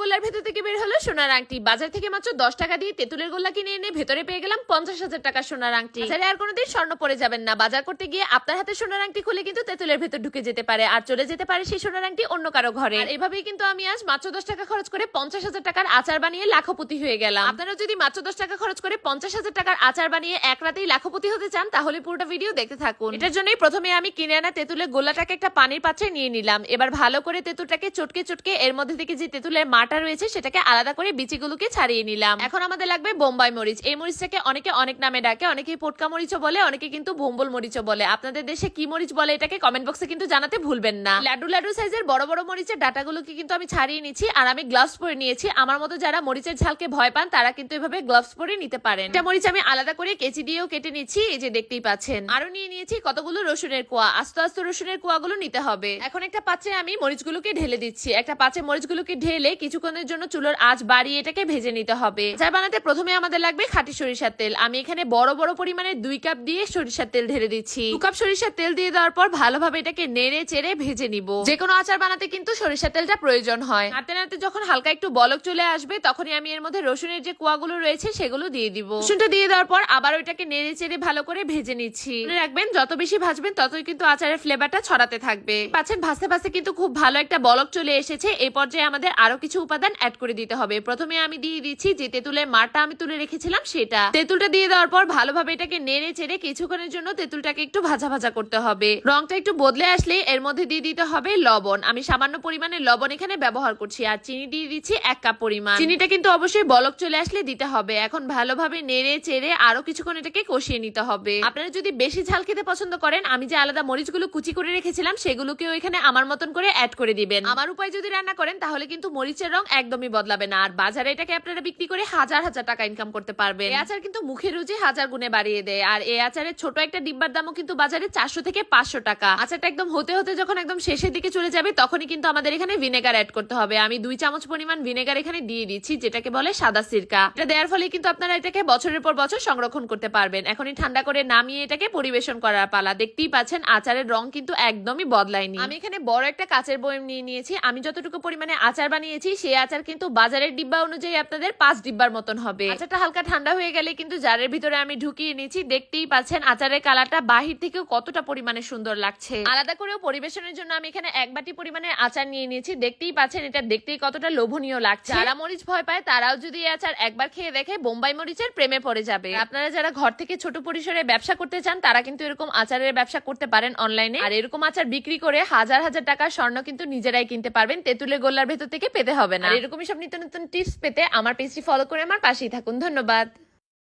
গোল্লার ভেতর থেকে বের হলো সোনার আংটি। বাজার থেকে মাত্র দশ টাকা দিয়ে তেঁতুলের গোল্লা কিনে এনে ভেতরে পেয়ে গেলাম পঞ্চাশ হাজার টাকা সোনার আংটি। বাজারে আর কোনোদিন স্বর্ণ পরে যাবেন না। বাজার করতে গিয়ে আপনার হাতে সোনার আংটি খুলে কিন্তু তেঁতুলের ভেতর ঢুকে যেতে পারে আর চলে যেতে পারে সেই সোনার আংটি অন্য কারও ঘরে। এভাবেই কিন্তু আমি আজ মাত্র দশ টাকা খরচ করে পঞ্চাশ হাজার টাকার আচার বানিয়ে লাখপতি হয়ে গেলাম। আপনারা যদি মাত্র দশ টাকা খরচ করে পঞ্চাশ হাজার টাকার আচার বানিয়ে এক রাতেই লাখপতি হতে চান, তাহলে পুরোটা ভিডিও দেখতে থাকুন। এটার জন্যই প্রথমে আমি কিনে আনা তেঁতুলের গোল্লাটাকে একটা পানির পাত্রে নিয়ে নিলাম। এবার ভালো করে তেঁতুলটাকে চটকে চটকে এর মধ্যে থেকে যে তেঁতুলের মাটা রয়েছে, সেটাকে আলাদা করে বিচিগুলোকে ছাড়িয়ে নিলাম। এখন আমাদের লাগবে বোম্বাই মরিচ। এই মরিচটাকে অনেকে অনেক নামে ডাকে, অনেকে পোটকা মরিচও বলে, অনেকে কিন্তু ভোম্বল মরিচও বলে। আপনাদের দেশে কি মরিচ বলে এটাকে কমেন্ট বক্সে কিন্তু জানাতে ভুলবেন না। লাডু লাডু সাইজের বড় বড় মরিচের ডাটাগুলোকে কিন্তু আমি ছাড়িয়ে নিচ্ছি আর আমি গ্লাভস পরে নিয়েছি। আমার মতো যারা মরিচের ঝালকে ভয় পান, তারা কিন্তু এভাবে গ্লাভস পরে নিতে পারেন। এটা মরিচ আমি আলাদা করে কেচি দিয়েও কেটে নিচ্ছি, এই যে দেখতেই পাচ্ছেন। আরও নিয়ে নিয়েছি কতগুলো রসুনের কোয়া। আস্তে আস্তে রসুনের কোয়াগুলো নিতে হবে। এখন একটা পাত্রে আমি মরিচগুলোকে ঢেলে দিচ্ছি। একটা পাত্রে মরিচগুলোকে ঢেলে কিছুক্ষণের জন্য চুলোর আঁচ বাড়িয়ে এটাকে ভেজে নিতে হবে। আচার বানাতে প্রথমে আমাদের লাগবে খাঁটি সরিষার তেল। আমি এখানে বড় বড় পরিমাণে দুই কাপ দিয়ে সরিষার তেল ঢেলে দিচ্ছি। দু কাপ সরিষার তেল দিয়ে দেওয়ার পর ভালোভাবে এটাকে নেড়ে, চেড়ে ভেজে নিব। যে কোনো আচার বানাতে কিন্তু সরিষার তেলটা প্রয়োজন হয়। নাড়তে নাড়তে যখন হালকা একটু বলক চলে আসবে, তখনই আমি এর মধ্যে রসুনের যে কুয়াগুলো রয়েছে সেগুলো দিয়ে দিব। রসুনটা দিয়ে দেওয়ার পর আবার ওইটাকে নেড়ে, চেড়ে ভালো করে ভেজে নিচ্ছি। মনে রাখবেন, যত বেশি ভাজবেন, ততই কিন্তু আচারের ফ্লেভারটা ছড়াতে থাকবে। পাচ্ছেন, ভাজতে ভাজতে কিন্তু খুব ভালো একটা বলক চলে এসেছে। এই পর্যায়ে আমাদের আরও কিছু উপাদান অ্যাড করে দিতে হবে। প্রথমে আমি দিয়ে দিচ্ছি যে তেঁতুলের মারটা আমি তুলে রেখেছিলাম সেটা। তেঁতুলটা দিয়ে দেওয়ার পর ভালোভাবে এটাকে নেড়ে চেড়ে কিছুক্ষণের জন্য তেঁতুলটাকে একটু ভাজা ভাজা করতে হবে। রংটা একটু বদলে আসলে এর মধ্যে দিয়ে দিতে হবে লবণ। আমি সামান্য পরিমাণে লবণ এখানে ব্যবহার করছি আর চিনি দিয়ে দিচ্ছি এক কাপ পরিমাণ। চিনিটা কিন্তু অবশ্যই বলক চলে আসলে দিতে হবে। এখন ভালোভাবে নেড়ে চেড়ে আরও কিছুক্ষণ এটাকে কষিয়ে নিতে হবে। আপনারা যদি বেশি ঝাল খেতে পছন্দ করেন, আমি যে আলাদা মরিচগুলো কুচি করে রেখেছিলাম, সেগুলোকেও এখানে আমার মতন করে অ্যাড করে দিবেন। আমার উপায় যদি রান্না করেন, তাহলে কিন্তু মরিচের রং একদমই বদলাবে না। আর বাজারে এটাকে আপনারা বিক্রি করে হাজার হাজার টাকা ইনকাম করতে পারবেন। এই আচার কিন্তু মুখে রুচি হাজার গুণে বাড়িয়ে দেয়। আর এই আচারের ছোট একটা ডিব্বার দামও কিন্তু বাজারে চারশো থেকে পাঁচশো টাকা। আচারটা একদম হতে হতে যখন একদম শেষের দিকে চলে যাবে, তখনই কিন্তু আমাদের এখানে ভিনেগার অ্যাড করতে হবে। আমি দুই চামচ পরিমাণ ভিনেগার এখানে দিয়ে দিচ্ছি, যেটাকে বলে সাদা সিরকা। এটা দেওয়ার ফলে কিন্তু আপনারা এটাকে বছরের পর বছর সংরক্ষণ করতে পারবেন। এখনই ঠান্ডা করে নামিয়ে এটাকে পরিবেশন করার পালা। দেখতেই পাচ্ছেন আচারের রং কিন্তু একদমই বদলায়নি। আমি এখানে বড় একটা কাচের বয়ম নিয়ে নিয়েছি। আমি যতটুকু পরিমাণে আচার বানিয়েছি সেই আচার কিন্তু বাজারের ডিব্বা অনুযায়ী আপনাদের পাঁচ ডিব্বার মতন হবে। আচারটা হালকা ঠান্ডা হয়ে গেলে কিন্তু জারের ভিতরে আমি ঢুকিয়ে নিয়েছি। দেখতেই পাচ্ছেন আচারের কালারটা বাহির থেকেও কতটা পরিমাণে সুন্দর লাগছে। আলাদা করেও পরিবেশনের জন্য আমি এখানে এক বাটি পরিমাণে আচার নিয়ে নিয়েছি। দেখতেই পাচ্ছেন এটা দেখতেই কতটা লোভনীয় লাগছে। যারা মরিচ ভয় পায়, তারাও যদি এই আচার একবার খেয়ে দেখে বোম্বাই মরিচের প্রেমে পড়ে যাবে। আপনারা যারা ঘর থেকে ছোট পরিসরে ব্যবসা করতে চান, তারা কিন্তু এরকম আচারের ব্যবসা করতে পারেন অনলাইনে। আর এরকম আচার বিক্রি করে হাজার হাজার টাকার স্বর্ণ কিন্তু নিজেরাই কিনতে পারবেন। তেঁতুলের গোল্লার ভেতর থেকে পেতে হবে। না। এরকমই সব নিত্য নতুন টিপস পেতে আমার পেজটি ফলো করে আমার পাশেই থাকুন। ধন্যবাদ।